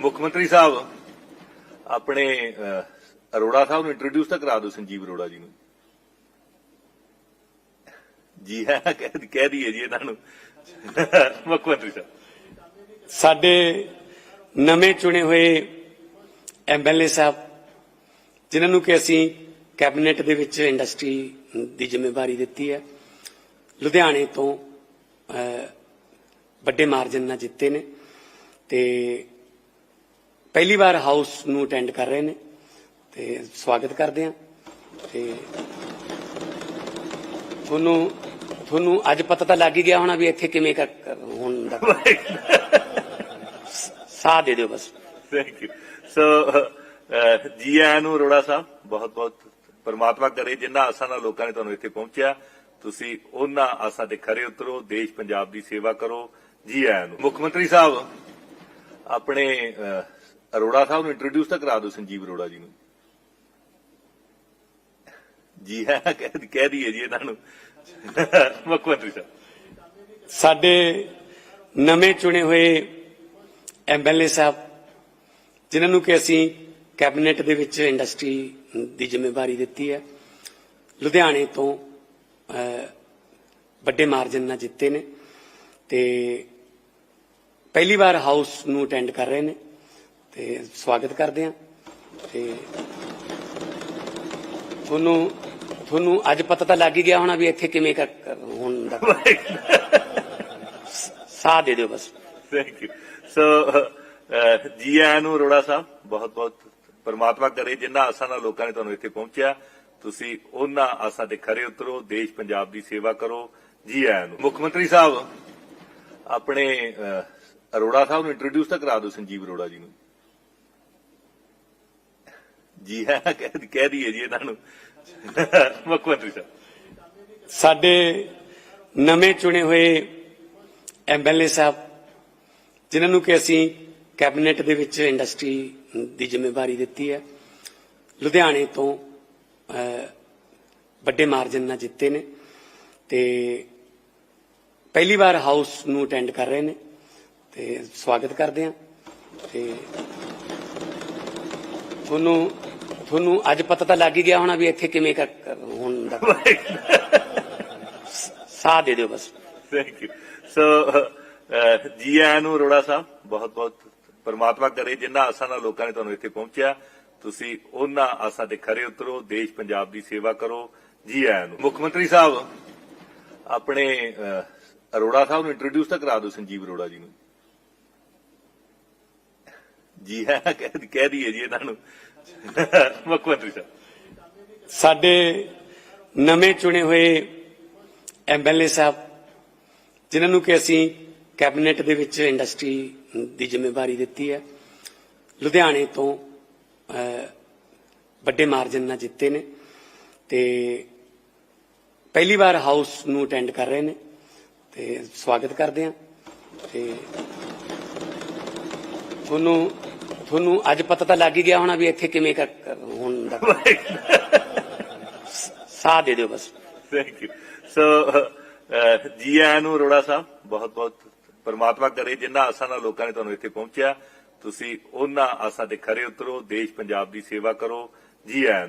ਮੁੱਖ ਮੰਤਰੀ ਸਾਹਿਬ, ਆਪਣੇ ਅਰੋੜਾ ਸਾਹਿਬ ਨੂੰ ਇੰਟਰੋਡਿਊਸ ਤਾਂ ਕਰਾ ਦਿਓ ਸੰਜੀਵ ਅਰੋੜਾ ਜੀ ਨੂੰ। ਜੀ ਹਾਂ, ਕਹਿ ਦਈਏ ਜੀ ਇਹਨਾਂ ਨੂੰ। ਮੁੱਖ ਮੰਤਰੀ ਸਾਹਿਬ। ਸਾਡੇ ਨਵੇਂ ਚੁਣੇ ਹੋਏ ਐਮਐਲਏ ਸਾਹਿਬ, ਜਿਨ੍ਹਾਂ ਨੂੰ ਕਿ ਅਸੀਂ ਕੈਬਨਿਟ ਦੇ ਵਿੱਚ ਇੰਡਸਟਰੀ ਦੀ ਜ਼ਿੰਮੇਵਾਰੀ ਦਿੱਤੀ ਹੈ, ਲੁਧਿਆਣੇ ਤੋਂ ਵੱਡੇ ਮਾਰਜਨ ਨਾਲ ਜਿੱਤੇ ਨੇ ਤੇ ਪਹਿਲੀ ਵਾਰ ਹਾਊਸ ਨੂੰ ਅਟੈਂਡ ਕਰ ਰਹੇ ਨੇ ਤੇ ਸਵਾਗਤ ਕਰਦੇ ਹਾਂ। ਤੇ ਤੁਹਾਨੂੰ ਤੁਹਾਨੂੰ ਅੱਜ ਪਤਾ ਤਾਂ ਲੱਗ ਹੀ ਗਿਆ ਹੋਣਾ ਵੀ ਇੱਥੇ ਕਿਵੇਂ ਕਰ ਕਰ- ਹੁੰਦਾ ਦੇ ਦਿਓ ਬਸ। ਥੈਂਕ ਯੂ ਸੋ ਜੀ ਆਇਆਂ ਨੂੰ ਅਰੋੜਾ ਸਾਹਿਬ, ਬਹੁਤ ਬਹੁਤ ਪਰਮਾਤਮਾ ਕਰੇ ਜਿੰਨਾ ਆਸਾਂ ਨਾਲ ਲੋਕਾਂ ਨੇ ਤੁਹਾਨੂੰ ਇੱਥੇ ਪਹੁੰਚਿਆ। ਤੁਸੀਂ ਉਹਨਾਂ ਆਸਾਂ ਤੇ ਖਰੇ ਉਤਰੋ, ਦੇਸ਼ ਪੰਜਾਬ ਦੀ ਸੇਵਾ ਕਰੋ। ਜੀ ਆਇਆਂ ਨੂੰ। ਮੁੱਖ ਮੰਤਰੀ ਸਾਹਿਬ, ਆਪਣੇ ਅਰੋੜਾ ਸਾਹਿਬ ਨੂੰ ਇੰਟਰੋਡਿਊਸ ਤਾਂ ਕਰਾ ਦਿਓ ਸੰਜੀਵ ਅਰੋੜਾ ਜੀ ਨੂੰ। ਜੀ ਹਾਂ, ਕਹਿ ਕਹਿ ਦਈਏ ਜੀ ਇਹਨਾਂ ਨੂੰ। ਮੁੱਖ ਮੰਤਰੀ ਸਾਹਿਬ। ਸਾਡੇ ਨਵੇਂ ਚੁਣੇ ਹੋਏ ਐਮਐਲਏ ਸਾਹਿਬ, ਜਿਨ੍ਹਾਂ ਨੂੰ ਕਿ ਅਸੀਂ ਕੈਬਨਿਟ ਦੇ ਵਿੱਚ ਇੰਡਸਟਰੀ ਦੀ ਜ਼ਿੰਮੇਵਾਰੀ ਦਿੱਤੀ ਹੈ, ਲੁਧਿਆਣੇ ਤੋਂ ਵੱਡੇ ਮਾਰਜਨ ਨਾਲ ਜਿੱਤੇ ਨੇ ਤੇ ਪਹਿਲੀ ਵਾਰ ਹਾਊਸ ਨੂੰ ਅਟੈਂਡ ਕਰ ਰਹੇ ਨੇ। ਤੇ ਸਵਾਗਤ ਕਰਦੇ ਹਾਂ। ਤੇ ਤੁਹਾਨੂੰ ਤੁਹਾਨੂੰ ਅੱਜ ਪਤਾ ਤਾਂ ਲੱਗ ਹੀ ਗਿਆ ਹੋਣਾ ਵੀ ਇੱਥੇ ਕਿਵੇਂ ਕਰ- ਹੁੰਦਾ ਸਾਥ ਦੇ ਦਿਓ ਬਸ। ਥੈਂਕ ਯੂ ਸੋ ਜੀ ਆਇਆਂ ਨੂੰ ਅਰੋੜਾ ਸਾਹਿਬ ਬਹੁਤ ਬਹੁਤ ਪਰਮਾਤਮਾ ਕਰੇ ਜਿੰਨਾ ਆਸਾਂ ਨਾਲ ਲੋਕਾਂ ਨੇ ਤੁਹਾਨੂੰ ਇੱਥੇ ਪਹੁੰਚਿਆ। ਤੁਸੀਂ ਉਹਨਾਂ ਆਸਾਂ ਤੇ ਖਰੇ ਉਤਰੋ ਦੇਸ਼ ਪੰਜਾਬ ਦੀ ਸੇਵਾ ਕਰੋ। ਜੀ ਆਇਆਂ ਨੂੰ। ਮੁੱਖ ਮੰਤਰੀ ਸਾਹਿਬ ਆਪਣੇ ਅਰੋੜਾ ਸਾਹਿਬ ਨੂੰ ਇੰਟਰੋਡਿਊਸ ਤਾਂ ਕਰਾ ਦਿਓ ਸੰਜੀਵ ਅਰੋੜਾ ਜੀ ਨੂੰ। ਜੀ ਹਾਂ, ਕਹਿ ਕਹਿ ਦਈਏ ਜੀ ਇਹਨਾਂ ਨੂੰ। ਮੁੱਖ ਮੰਤਰੀ ਸਾਹਿਬ। ਸਾਡੇ ਨਵੇਂ ਚੁਣੇ ਹੋਏ ਐਮਐਲਏ ਸਾਹਿਬ, ਜਿਨ੍ਹਾਂ ਨੂੰ ਕਿ ਅਸੀਂ ਕੈਬਨਿਟ ਦੇ ਵਿੱਚ ਇੰਡਸਟਰੀ ਦੀ ਜ਼ਿੰਮੇਵਾਰੀ ਦਿੱਤੀ ਹੈ, ਲੁਧਿਆਣੇ ਤੋਂ ਵੱਡੇ ਮਾਰਜਨ ਨਾਲ ਜਿੱਤੇ ਨੇ ਤੇ ਪਹਿਲੀ ਵਾਰ ਹਾਊਸ ਨੂੰ ਅਟੈਂਡ ਕਰ ਰਹੇ ਨੇ ਤੇ ਸਵਾਗਤ ਕਰਦੇ ਹਾਂ ਤੇ ਤੁਹਾਨੂੰ ਤੁਹਾਨੂੰ ਅੱਜ ਪਤਾ ਤਾਂ ਲੱਗ ਹੀ ਗਿਆ ਹੋਣਾ ਵੀ ਇੱਥੇ ਕਿਵੇਂ ਕਰ ਕਰ- ਹੁੰਦਾ ਦੇ ਦਿਓ ਬਸ। ਥੈਂਕ ਯੂ ਸੋ ਜੀ ਆਇਆਂ ਨੂੰ ਅਰੋੜਾ ਸਾਹਿਬ, ਬਹੁਤ ਬਹੁਤ ਪਰਮਾਤਮਾ ਕਰੇ ਜਿੰਨਾ ਆਸਾਂ ਨਾਲ ਲੋਕਾਂ ਨੇ ਤੁਹਾਨੂੰ ਇੱਥੇ ਪਹੁੰਚਿਆ। ਤੁਸੀਂ ਉਹਨਾਂ ਆਸਾਂ ਤੇ ਖਰੇ ਉਤਰੋ, ਦੇਸ਼ ਪੰਜਾਬ ਦੀ ਸੇਵਾ ਕਰੋ। ਜੀ ਆਇਆਂ ਨੂੰ। ਮੁੱਖ ਮੰਤਰੀ ਸਾਹਿਬ, ਆਪਣੇ ਅਰੋੜਾ ਸਾਹਿਬ ਨੂੰ ਇੰਟਰੋਡਿਊਸ ਤਾਂ ਕਰਾ ਦਿਓ ਸੰਜੀਵ ਅਰੋੜਾ ਜੀ ਨੂੰ। ਜੀ ਹਾਂ, ਕਹਿ ਦਈਏ ਜੀ ਇਹਨਾਂ ਨੂੰ। ਮੁੱਖ ਮੰਤਰੀ ਸਾਹਿਬ। ਸਾਡੇ ਨਵੇਂ ਚੁਣੇ ਹੋਏ ਐਮਐਲਏ ਸਾਹਿਬ, ਜਿਨ੍ਹਾਂ ਨੂੰ ਕਿ ਅਸੀਂ ਕੈਬਨਿਟ ਦੇ ਵਿੱਚ ਇੰਡਸਟਰੀ ਦੀ ਜ਼ਿੰਮੇਵਾਰੀ ਦਿੱਤੀ ਹੈ, ਲੁਧਿਆਣੇ ਤੋਂ ਵੱਡੇ ਮਾਰਜਨ ਨਾਲ ਜਿੱਤੇ ਨੇ ਤੇ ਪਹਿਲੀ ਵਾਰ ਹਾਊਸ ਨੂੰ ਅਟੈਂਡ ਕਰ ਰਹੇ ਨੇ ਤੇ ਸਵਾਗਤ ਕਰਦੇ ਹਾਂ ਤੇ ਤੁਹਾਨੂੰ ਤੁਹਾਨੂੰ ਅੱਜ ਪਤਾ ਤਾਂ ਲੱਗ ਹੀ ਗਿਆ ਹੋਣਾ ਵੀ ਇੱਥੇ ਕਿਵੇਂ ਹੁੰਦਾ ਸਾਥ ਦੇ ਦਿਓ ਬਸ। ਥੈਂਕ ਯੂ ਸੋ ਜੀ ਆਇਆਂ ਨੂੰ ਅਰੋੜਾ ਸਾਹਿਬ ਬਹੁਤ ਬਹੁਤ ਪਰਮਾਤਮਾ ਕਰੇ ਜਿੰਨਾ ਆਸਾਂ ਨਾਲ ਲੋਕਾਂ ਨੇ ਤੁਹਾਨੂੰ ਇੱਥੇ ਪਹੁੰਚਿਆ। ਤੁਸੀਂ ਉਹਨਾਂ ਆਸਾਂ ਤੇ ਖਰੇ ਉਤਰੋ ਦੇਸ਼ ਪੰਜਾਬ ਦੀ ਸੇਵਾ ਕਰੋ। ਜੀ ਆਇਆਂ ਨੂੰ।